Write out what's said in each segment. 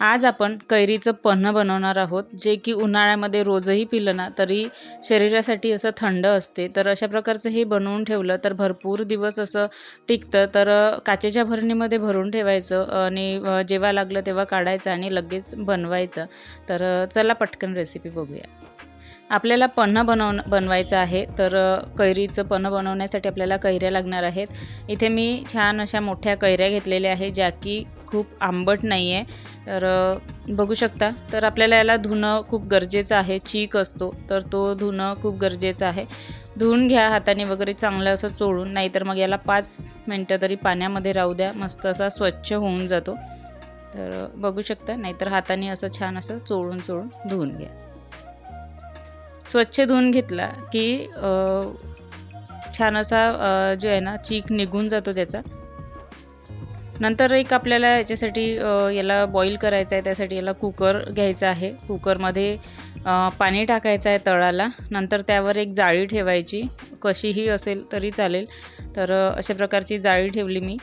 आज आपण कैरीचं पन्हं बनवणार आहोत जे की उन्हाळ्यामध्ये रोजही पिलं ना तरी शरीरासाठी असं थंड असते. तर अशा प्रकारचं हे बनवून ठेवलं तर भरपूर दिवस असं टिकतं. तर काचेच्या भरणीमध्ये भरून ठेवायचं आणि जेव्हा लागलं तेव्हा काढायचं आणि लगेच बनवायचं. तर चला पटकन रेसिपी बघूया. आपल्याला पन्हं बनव बनवायचं आहे तर कैरीचं पन्हं बनवण्यासाठी आपल्याला कैऱ्या लागणार आहेत. इथे मी छान अशा मोठ्या कैऱ्या घेतलेल्या आहे ज्या की खूप आंबट नाही आहे तर बघू शकता. तर आपल्याला याला धुणं खूप गरजेचं आहे चीक असतो तर तो धुणं खूप गरजेचं आहे. धुवून घ्या हाताने वगैरे चांगलं असं चोळून नाहीतर मग याला पाच मिनटं तरी पाण्यामध्ये राहू द्या मस्त असा स्वच्छ होऊन जातो. तर बघू शकता. नाहीतर हाताने असं छान असं चोळून चोळून धुवून घ्या. स्वच्छ धुवून घेतला की छान असा जो आहे ना चीक निघून जातो त्याचा. नंतर एक आपल्याला याच्यासाठी याला बॉईल करायचं आहे त्यासाठी याला कुकर घ्यायचा आहे. कुकरमध्ये पाणी टाकायचं आहे तळाला. नंतर त्यावर एक जाळी ठेवायची. कशीही असेल तरी चालेल. तर अशा प्रकारची जाळी ठेवली मी.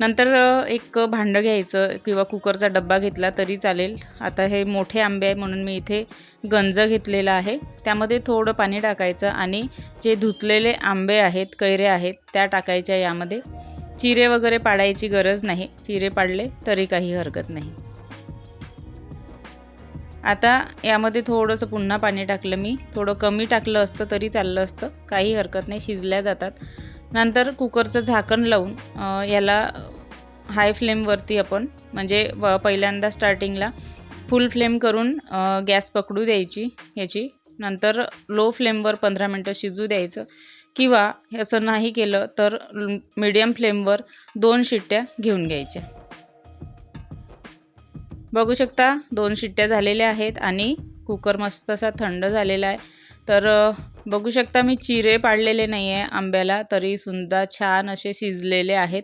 नंतर एक भांडं घ्यायचं किंवा कुकरचा डब्बा घेतला तरी चालेल. आता हे मोठे आंबे आहे म्हणून मी इथे गंज घेतलेला आहे. त्यामध्ये थोडं पाणी टाकायचं आणि जे धुतलेले आंबे आहेत कैरे आहेत त्या टाकायच्या यामध्ये. चिरे वगैरे पाडायची गरज नाही. चिरे पाडले तरी काही हरकत नाही. आता यामध्ये थोडंसं पुन्हा पाणी टाकलं मी. थोडं कमी टाकलं असतं तरी चाललं असतं. काही हरकत नाही. शिजल्या जातात. नंतर कुकरचं झाकण लावून याला हाय फ्लेमवरती आपण म्हणजे व- पहिल्यांदा स्टार्टिंगला फुल फ्लेम करून गॅस पकडू द्यायची ह्याची नंतर लो फ्लेमवर पंधरा मिनटं शिजू द्यायचं. किंवा असं नाही केलं तर मीडियम फ्लेमवर दोन शिट्ट्या घेऊन घ्यायच्या. बघू शकता दोन शिट्ट्या झालेल्या आहेत आणि कुकर मस्त असा थंड झालेला आहे. तर बघू शकता मी चिरे पाडलेले नाही आहे आंब्याला तरी सुद्धा छान असे शिजलेले आहेत.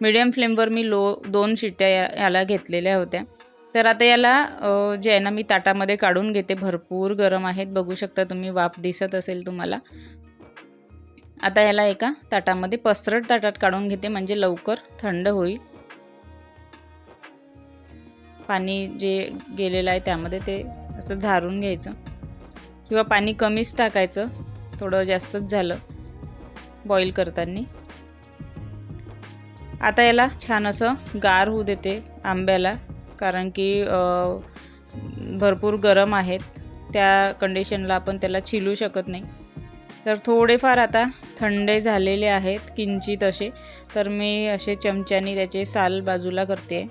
मिडियम फ्लेमवर मी लो दोन शिट्ट्या या याला घेतलेल्या होत्या. तर आता याला जे आहे ना मी ताटामध्ये काढून घेते. भरपूर गरम आहेत. बघू शकता तुम्ही वाफ दिसत असेल तुम्हाला. आता याला एका ताटामध्ये पसरट ताटात काढून घेते म्हणजे लवकर थंड होईल. पाणी जे गेलेलं आहे त्यामध्ये ते असं झारून घ्यायचं. किंवा पाणी कमीच टाकायचं. थोडं जास्तच झालं. बॉईल करताना. आता याला छान असं गार होऊ देते आंब्याला. कारण की भरपूर गरम आहेत. त्या कंडिशनला आपण त्याला छिलू शकत नाही. तर थोडेफार आता थंडे झालेले आहेत किंचित असे. तर मी असे चमच्याने त्याचे साल बाजूला करते.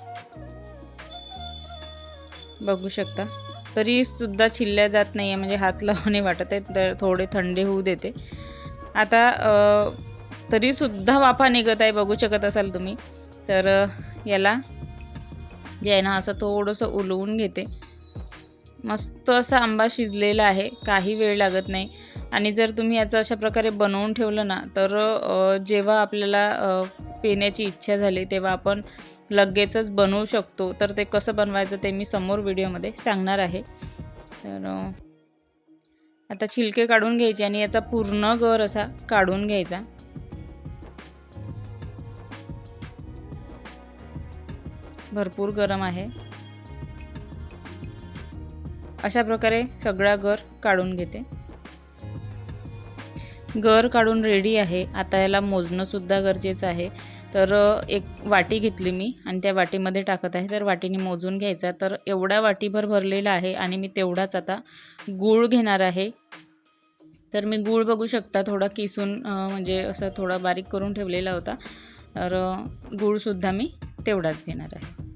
बघू शकता. तरी सुद्धा छिल्ल्या जात नाही आहे म्हणजे हात लावणे वाटत आहे तर थोडे थंडे होऊ देते. आता तरीसुद्धा वाफा निघत आहे बघू शकत असाल तुम्ही. तर याला जे आहे ना असं थोडंसं उलवून घेते. मस्त असा आंबा शिजलेला आहे काही वेळ लागत नाही. आणि जर तुम्ही याचं अशा प्रकारे बनवून ठेवलं ना तर जेव्हा आपल्याला पिण्याची इच्छा झाली तेव्हा आपण लगेचच बनवू शकतो. तर ते कसं बनवायचं ते मी समोर व्हिडिओमध्ये सांगणार आहे. तर आता छिलके काढून घ्यायचे आणि याचा पूर्ण गर असा काढून घ्यायचा. भरपूर गरम आहे. अशा प्रकारे सगळा गर काढून घेते. गर काढून रेडी आहे. आता याला मोजणंसुद्धा गरजेचं आहे. तर एक वाटी घेतली मी आणि त्या वाटीमध्ये टाकत आहे. तर वाटीने मोजून घ्यायचा. तर एवढा वाटीभर भरलेला आहे आणि मी तेवढाच आता गूळ घेणार आहे. तर मी गूळ बघू शकता थोडा किसून म्हणजे असं थोडा बारीक करून ठेवलेला होता. तर गूळसुद्धा मी तेवढाच घेणार आहे.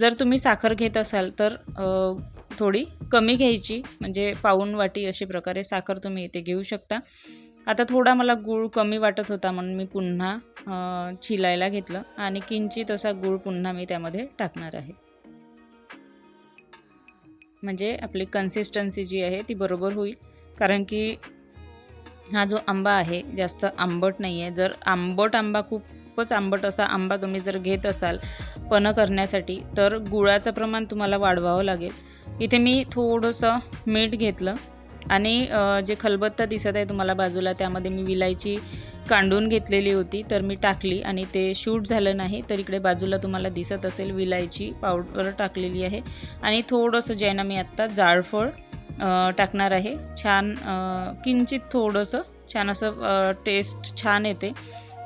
जर तुम्ही साखर घेत असाल तर थोडी कमी घ्यायची. म्हणजे पाऊण वाटी अशी प्रकारे साखर तुम्ही इथे घेऊ शकता. आता थोडा मला गूळ कमी वाटत होता म्हणून मी पुन्हा चिलायला घेतलं आणि किंचित असा गूळ पुन्हा मी त्यामध्ये टाकणार आहे. म्हणजे आपली कन्सिस्टन्सी जी आहे ती बरोबर होईल. कारण की हा जो आंबा आहे जास्त आंबट नाही आहे जर आंबट आंबा खूपच आंबट असा आंबा तुम्ही जर घेत असाल पनं करण्यासाठी तर गुळाचं प्रमाण तुम्हाला वाढवावं लागेल. इथे मी थोडंसं मीठ घेतलं. आणि जे खलबत्ता दिसत आहे तुम्हाला बाजूला त्यामध्ये मी विलायची कांडून घेतलेली होती तर मी टाकली आणि ते शूट झालं नाही तर इकडे बाजूला तुम्हाला दिसत असेल विलायची पावडर टाकलेली आहे. आणि थोडंसं जे आहे ना मी आत्ता जाळफळ टाकणार आहे. छान किंचित थोडंसं छान असं टेस्ट छान येते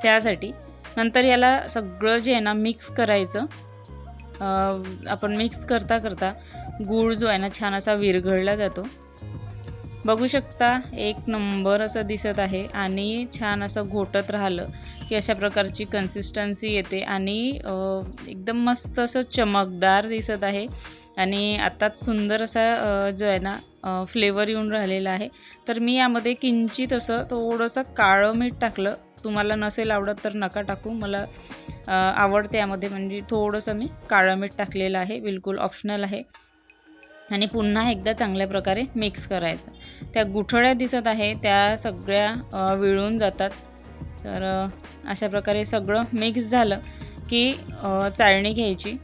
त्यासाठी. नंतर याला सगळं जे आहे ना मिक्स करायचं. आपण मिक्स करता करता गूळ जो आहे ना छान असा विरघळला जातो. बघू शकता एक नंबर असं दिसत आहे आणि छान असं घोटत राहिलं की अशा प्रकारची कन्सिस्टन्सी येते आणि एकदम मस्त असं चमकदार दिसत आहे आणि आत्ताच सुंदर असा जो आहे ना फ्लेवर येऊन राहिलेला आहे. तर मी यामध्ये किंचित असं थोडंसं काळं मीठ टाकलं. तुम्हाला नसेल आवडत तर नका टाकू. मला आवडते यामध्ये म्हणजे थोडंसं मी काळं मीठ टाकलेलं आहे. बिलकुल ऑप्शनल आहे. आणि पुन्हा एकदा चांगल्या प्रकारे मिक्स करायचं. त्या गुठळ्या दिसत आहे त्या सगळ्या विळून जातात. तर अशा प्रकारे सगळं मिक्स झालं की चाळणी घ्यायची.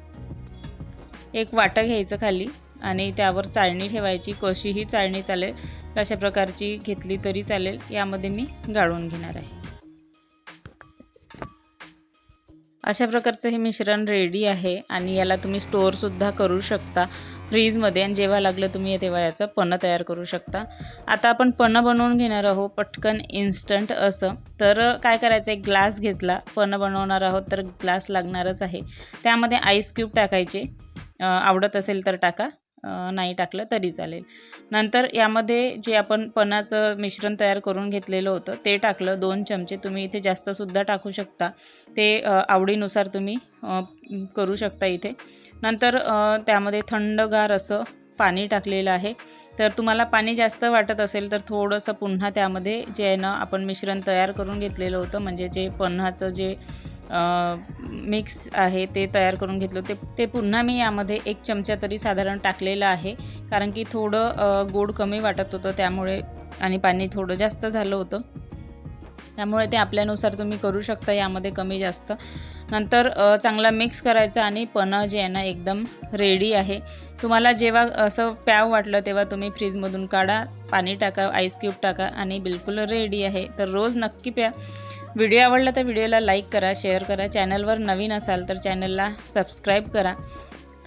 एक वाटं घ्यायचं खाली आणि त्यावर चाळणी ठेवायची. कशीही चाळणी चालेल अशा प्रकारची घेतली तरी चालेल. यामध्ये मी गाळून घेणार आहे. अशा प्रकारचं हे मिश्रण रेडी आहे आणि याला तुम्ही स्टोअरसुद्धा करू शकता फ्रीजमध्ये आणि जेव्हा लागलं तुम्ही तेव्हा याचं पन्नं तयार करू शकता. आता आपण पन्नं बनवून घेणार आहोत पटकन इन्स्टंट असं. तर काय करायचं एक ग्लास घेतला पन्नं बनवणार आहोत तर ग्लास लागणारच आहे. त्यामध्ये आईस क्यूब टाकायचे. आवडत असेल तर टाका. नाही टाकलं तरी चालेल. नंतर यामध्ये जे आपण पणाचं मिश्रण तयार करून घेतलेलं होतं ते टाकलं. दोन चमचे तुम्ही इथे जास्तसुद्धा टाकू शकता. ते आवडीनुसार तुम्ही करू शकता इथे. नंतर त्यामध्ये थंडगार असं पाणी टाकलेलं आहे. तर तुम्हाला पाणी जास्त वाटत असेल तर थोडंसं पुन्हा त्यामध्ये जे आहे ना आपण मिश्रण तयार करून घेतलेलं होतं. म्हणजे जे पन्हाचं जे मिक्स आहे ते तयार करून घेतलं ते ते पुन्हा मी यामध्ये एक चमचा तरी साधारण टाकलेलं आहे. कारण की थोडं गोड कमी वाटत होतं त्यामुळे आणि पाणी थोडं जास्त झालं होतं. त्यामुळे ते आपल्यानुसार तुम्ही करू शकता यामध्ये कमी जास्त. नंतर चांगला मिक्स करायचा आणि पन्ह जे आहे ना एकदम रेडी आहे. तुम्हाला जेव्हा असं प्याव वाटलं तेव्हा तुम्ही फ्रीजमधून काढा पाणी टाका आईस क्यूब टाका आणि बिलकुल रेडी आहे. तर रोज नक्की प्या. व्हिडिओ आवडला तर व्हिडिओला लाईक करा शेअर करा. चॅनलवर नवीन असाल तर चॅनलला सबस्क्राईब करा.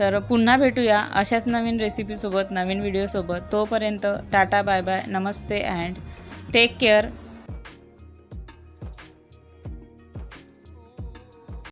तर पुन्हा भेटूया अशाच नवीन रेसिपीसोबत नवीन व्हिडिओसोबत तोपर्यंत टाटा बाय बाय नमस्ते अँड टेक केअर